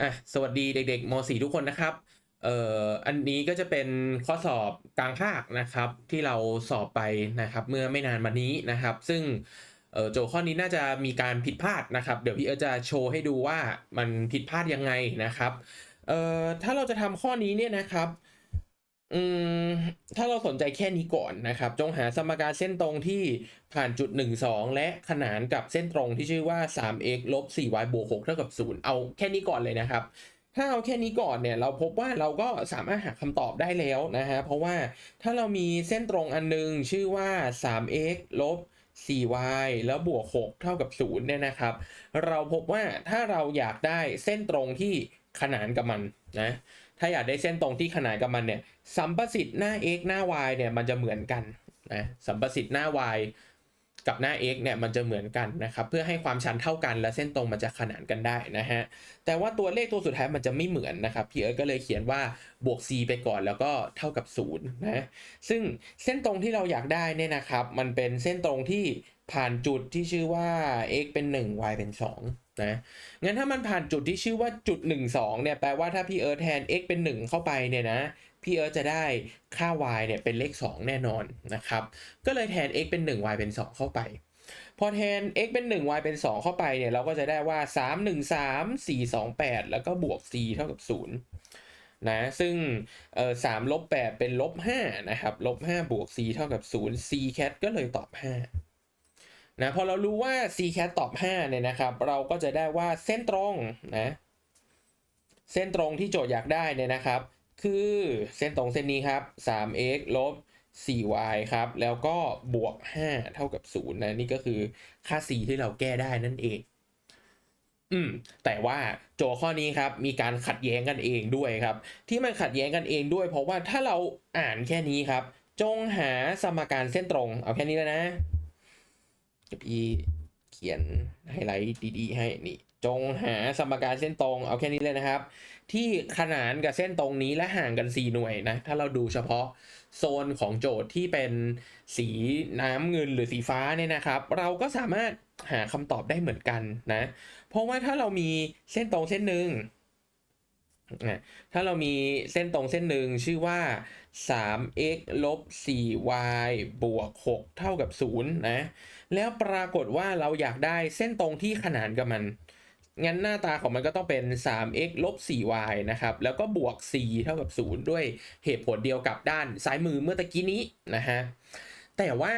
อะสวัสดีเด็กๆม .4 ทุกคนนะครับเอ่ออันนี้ก็จะเป็นข้อสอบกลางภาคนะครับที่เราสอบไปนะครับเมื่อไม่นานมานี้นะครับ ซึ่งโจข้อนี้น่าจะมีการผิดพลาดนะครับ เดี๋ยวพี่เอจะโชว์ให้ดูว่ามันผิดพลาดยังไงนะครับเอ่อถ้าเราจะทำข้อนี้เนี่ยนะครับ อืมถ้าเราสนใจแค่นี้ก่อนนะครับ จงหาสมการเส้นตรงที่ผ่านจุด 1 2 และขนานกับเส้นตรงที่ชื่อว่า 3x ลบ 4y บวก6เท่ากับ 0 เอาแค่นี้ก่อนเลยนะครับ ถ้าเอาแค่นี้ก่อนเนี่ย เราพบว่าเราก็สามารถหาคำตอบได้แล้วนะฮะ เพราะว่าถ้าเรามีเส้นตรงอันนึงชื่อว่า 3x ลบ 4y แล้วบวก 6 เท่ากับ 0 เนี่ยนะครับ เราพบว่าถ้าเราอยากได้เส้นตรงที่ขนานกับมันนะ ถ้าอยากได้เส้นตรงที่ขนานกับมันเนี่ยสัมประสิทธิ์หน้า x หน้า y เนี่ยมันจะเหมือนกันนะสัมประสิทธิ์หน้า y กับหน้า x เนี่ยมันจะเหมือนกันนะครับเพื่อให้ความชันเท่ากันและเส้นตรงมันจะขนานกันได้นะฮะแต่ว่าตัวเลขตัวสุดท้ายมันจะไม่เหมือนนะครับพี่เอิร์ธก็เลยเขียนว่าบวก c ไปก่อนแล้วก็เท่ากับ0นะซึ่งเส้นตรงที่เราอยากได้เนี่ยนะครับมันเป็นเส้นตรงที่ ผ่านจุดที่ชื่อว่า x เป็น 1 y เป็น 2 นะ งั้นถ้ามันผ่านจุดที่ชื่อว่าจุด 1 2 เนี่ย แปลว่าถ้าพี่เอิร์ธแทน x เป็น 1 เข้าไปเนี่ยนะ พี่เอิร์ธจะได้ค่า y เนี่ยเป็นเลข 2 แน่นอนนะครับ ก็เลยแทน x เป็น 1 y เป็น 2 เข้าไป พอแทน x เป็น 1 y เป็น 2 เข้าไปเนี่ย เราก็จะได้ว่า 3 1 3 4 2 8 แล้วก็บวก c เท่ากับ 0นะซึ่งเอ่อ3ลบ8เป็นลบ5นะครับลบ5บวก c เท่ากับ0 c cat ก็เลยตอบ5 นะพอเรารู้ว่า c cat ตอบ 5 เนี่ยนะครับ เราก็จะได้ว่าเส้นตรงนะเส้นตรงที่โจทย์อยากได้เนี่ยนะครับ คือเส้นตรงเส้นนี้ครับ 3x ลบ 4y ครับ แล้วก็บวก 5 เท่ากับ 0 นะ นี่ก็คือค่า c ที่เราแก้ได้นั่นเอง อืม แต่ว่าโจทย์ข้อนี้ครับ มีการขัดแย้งกันเองด้วยครับ ที่มันขัดแย้งกันเองด้วย เพราะว่าถ้าเราอ่านแค่นี้ครับ จงหาสมการเส้นตรง เอาแค่นี้แล้วนะจะ พี่เขียนไฮไลท์ดีๆให้นี่จงหาสมการเส้นตรงเอาแค่นี้เลยนะครับ ที่ขนานกับเส้นตรงนี้และห่างกัน 4 หน่วยนะ ถ้าเราดูเฉพาะโซนของโจทย์ที่เป็นสีน้ำเงินหรือสีฟ้าเนี่ยนะครับ เราก็สามารถหาคำตอบได้เหมือนกันนะ เพราะว่าถ้าเรามีเส้นตรงเส้นหนึ่งถ้าเรามีเส้นตรงเส้นหนึ่งชื่อว่า 3x ลบ 4y บวก 6 เท่ากับ 0 นะ แล้วปรากฏว่าเราอยากได้เส้นตรงที่ขนานกับมัน งั้นหน้าตาของมันก็ต้องเป็น 3x ลบ 4y นะครับ แล้วก็บวก c เท่ากับ 0 ด้วยเหตุผลเดียวกับด้านซ้ายมือเมื่อตะกี้นี้นะฮะ แต่ว่า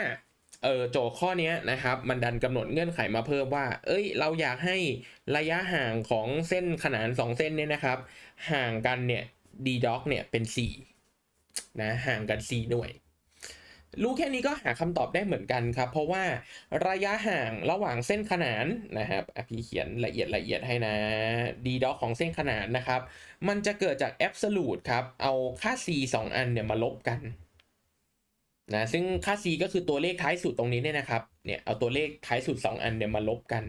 เออโจทย์ข้อนี้นะครับ มันดันกำหนดเงื่อนไขมาเพิ่มว่า เอ้ย เราอยากให้ระยะห่างของเส้นขนาน 2 เส้นเนี่ยนะครับ ห่างกันเนี่ย d doc เนี่ยเป็น 4 นะห่างกัน 4 หน่วย รู้แค่นี้ก็หาคำตอบได้เหมือนกันครับ เพราะว่าระยะห่างระหว่างเส้นขนานนะครับพี่เขียนละเอียดละเอียดให้นะ d doc ของเส้นขนานนะครับ มันจะเกิดจาก absolute ครับ เอาค่า c 2 อันเนี่ยมาลบกันนะซึ่งค่า c ก็คือตัวเลขท้ายสุดตรงนี้เนี่ยนะครับเนี่ยเอาตัวเลขท้ายสุด 2 อันเนี่ยมาลบกัน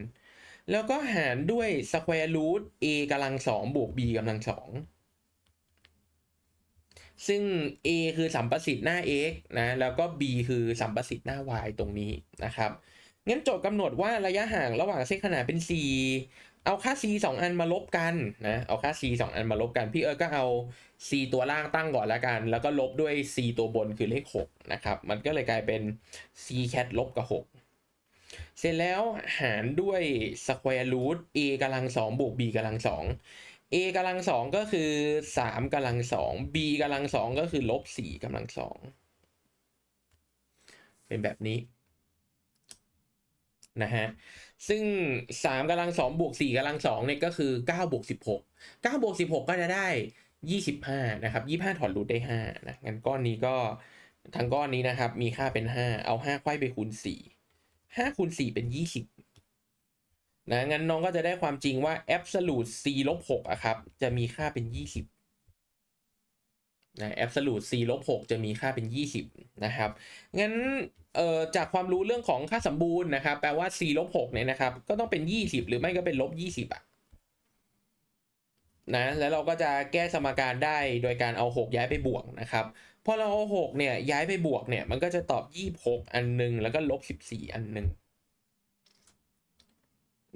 แล้วก็หารด้วย square root a กำลัง2บวก b กำลัง2 ซึ่ง a คือสัมประสิทธิ์หน้า x นะ แล้วก็ b คือสัมประสิทธิ์หน้า y ตรงนี้นะครับงั้นโจทย์กำหนดว่าระยะห่างระหว่างเส้นขนานเป็น4เอาค่า c 2 อันมาลบกันนะ เอาค่า c 2 อันมาลบกัน พี่เอิร์ธก็เอา c ตัวล่างตั้งก่อนแล้วกัน แล้วก็ลบด้วย c ตัวบนคือเลข6นะครับ มันก็เลยกลายเป็น c cat ลบกับ 6 เสร็จแล้วหารด้วย square root a กำลัง2บวก b กำลัง2 a กำลัง2ก็คือ3กำลัง2 b กำลัง2ก็คือลบ4กำลัง2เป็นแบบนี้นะฮะซึ่ง3กำลัง2บวก4กำลัง2เนี่ยก็คือ9บวก16 9บวก16 ก็จะได้ 25นะครับ25 ถอดรูทได้5นะงั้นก้อนนี้ก็ทั้งก้อนนี้นะครับ มีค่าเป็น 5 เอา5ไขว้ไปคูณ4 5คูณ4เป็น 20 นะงั้นน้องก็จะได้ความจริงว่า absolute c ลบ6อะครับ จะมีค่าเป็น 20นะ absolute c ลบ6จะมีค่าเป็น 20 นะครับ งั้นเอ่อจากความรู้เรื่องของค่าสมบูรณ์นะครับ แปลว่า c ลบ6เนี่ยนะครับ ก็ต้องเป็น 20 หรือไม่ก็เป็นลบ20อะนะแล้วเราก็จะแก้สมการได้โดยการเอา 6 ย้ายไปบวกนะครับพอเราเอา 6 เนี่ยย้ายไปบวกเนี่ยมันก็จะตอบ 26 อันหนึง แล้วก็ลบ 14 อันหนึง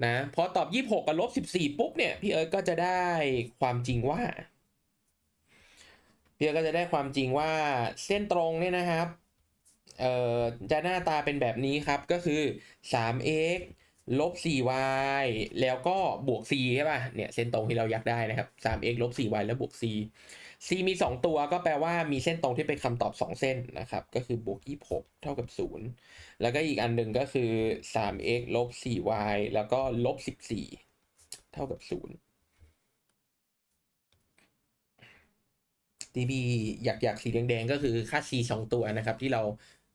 นะพอตอบ 26 กับลบ 14 ปุ๊บเนี่ย พี่เอิร์ธก็จะได้ความจริงว่า พี่เอิร์ธก็จะได้ความจริงว่าเส้นตรงเนี่ยนะครับเอ่อจะหน้าตาเป็นแบบนี้ครับก็คือ 3x ลบ 4y แล้วก็บวก c ใช่ป่ะเนี่ยเส้นตรงที่เราอยากได้นะครับ 3x ลบ 4y แล้วบวก c c มี 2 ตัวก็แปลว่ามีเส้นตรงที่เป็นคำตอบ 2 เส้นนะครับ ก็คือบวก26 เท่ากับ 0 แล้วก็อีกอันหนึ่งก็คือ 3x ลบ 4y แล้วก็ลบ 14 เท่ากับ 0ที่พี่อยากอยากสีแดงๆก็คือค่า c 2 ตัวนะครับที่เรา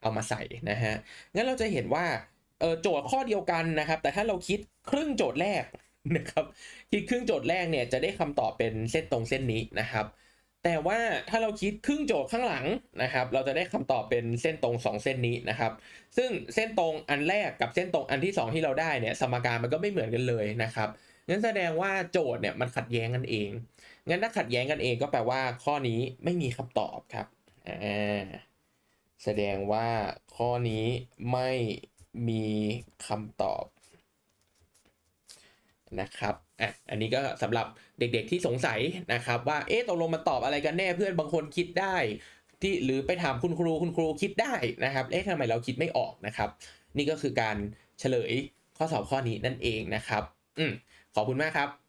เอามาใส่นะฮะ งั้นเราจะเห็นว่าเออโจทย์ข้อเดียวกันนะครับ แต่ถ้าเราคิดครึ่งโจทย์แรกนะครับคิดครึ่งโจทย์แรกเนี่ยจะได้คำตอบเป็นเส้นตรงเส้นนี้นะครับ แต่ว่าถ้าเราคิดครึ่งโจทย์ข้างหลังนะครับ เราจะได้คำตอบเป็นเส้นตรง 2 เส้นนี้นะครับ ซึ่งเส้นตรงอันแรกกับเส้นตรงอันที่ 2 ที่เราได้เนี่ยสมการมันก็ไม่เหมือนกันเลยนะครับงั้นแสดงว่าโจทย์เนี่ยมันขัดแย้งกันเอง งั้นถ้าขัดแย้งกันเองก็แปลว่าข้อนี้ไม่มีคำตอบครับอ่าแสดงว่าข้อนี้ไม่มีคำตอบนะครับ อะอันนี้ก็สำหรับเด็กๆที่สงสัยนะครับว่าเอ๊ะตกลงมันตอบอะไรกันแน่เพื่อนบางคนคิดได้ที่หรือไปถามคุณครูคุณครูคิดได้นะครับ เอ๊ะทำไมเราคิดไม่ออกนะครับ นี่ก็คือการเฉลยข้อสอบข้อนี้นั่นเองนะครับ อืมขอบคุณมากครับ